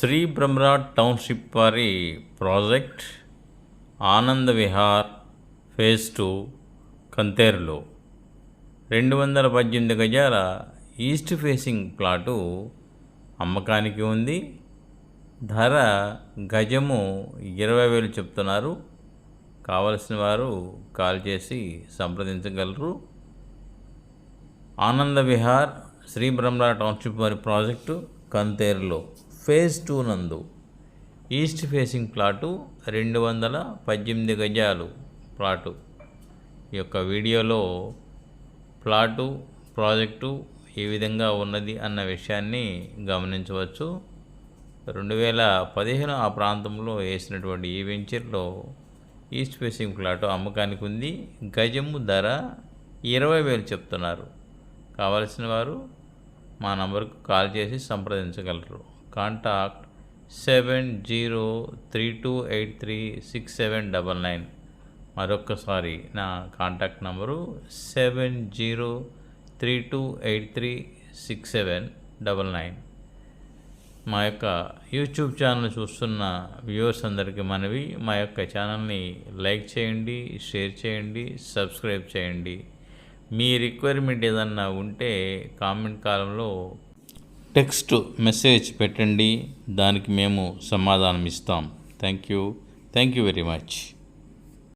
Shri Brahmara township వారి project Ananda Vihar phase two కంతేరులో. రెండు వందల పద్దెనిమిది గజాల ఈస్ట్ ఫేసింగ్ ప్లాటు అమ్మకానికి ఉంది. ధర గజము ఇరవై వేలు చెప్తున్నారు. కావలసిన వారు కాల్ చేసి సంప్రదించగలరు. ఆనంద విహార్ శ్రీ బ్రహ్మరా టౌన్షిప్ వారి ప్రాజెక్టు కంతేరులో. ఫేజ్ టూ నందు ఈస్ట్ ఫేసింగ్ ప్లాటు రెండు వందల పద్దెనిమిది గజాలు ప్లాటు. ఈ యొక్క వీడియోలో ప్లాటు ప్రాజెక్టు ఏ విధంగా ఉన్నది అన్న విషయాన్ని గమనించవచ్చు. రెండు వేల పదిహేను ఆ ప్రాంతంలో వేసినటువంటి ఈ వెంచర్లో ఈస్ట్ ఫేసింగ్ ప్లాటు అమ్మకానికి ఉంది. గజము ధర ఇరవై వేలు చెప్తున్నారు. కావలసిన వారు మా నంబర్కు కాల్ చేసి సంప్రదించగలరు. Contact seven zero three two eight three six seven double nine. మరొక్కసారి నా contact number seven zero three two eight three six seven double nine. మా యొక్క యూట్యూబ్ ఛానల్ చూస్తున్న వ్యూవర్స్ అందరికీ మనవి. మా యొక్క ఛానల్ని లైక్ చేయండి షేర్ చేయండి సబ్స్క్రైబ్ చేయండి. మీ రిక్వైర్మెంట్ ఏదన్నా ఉంటే కామెంట్ కాలంలో టెక్స్ట్ మెసేజ్ పెట్టండి దానికి మేము సమాధానం ఇస్తాం. Thank you thank you very much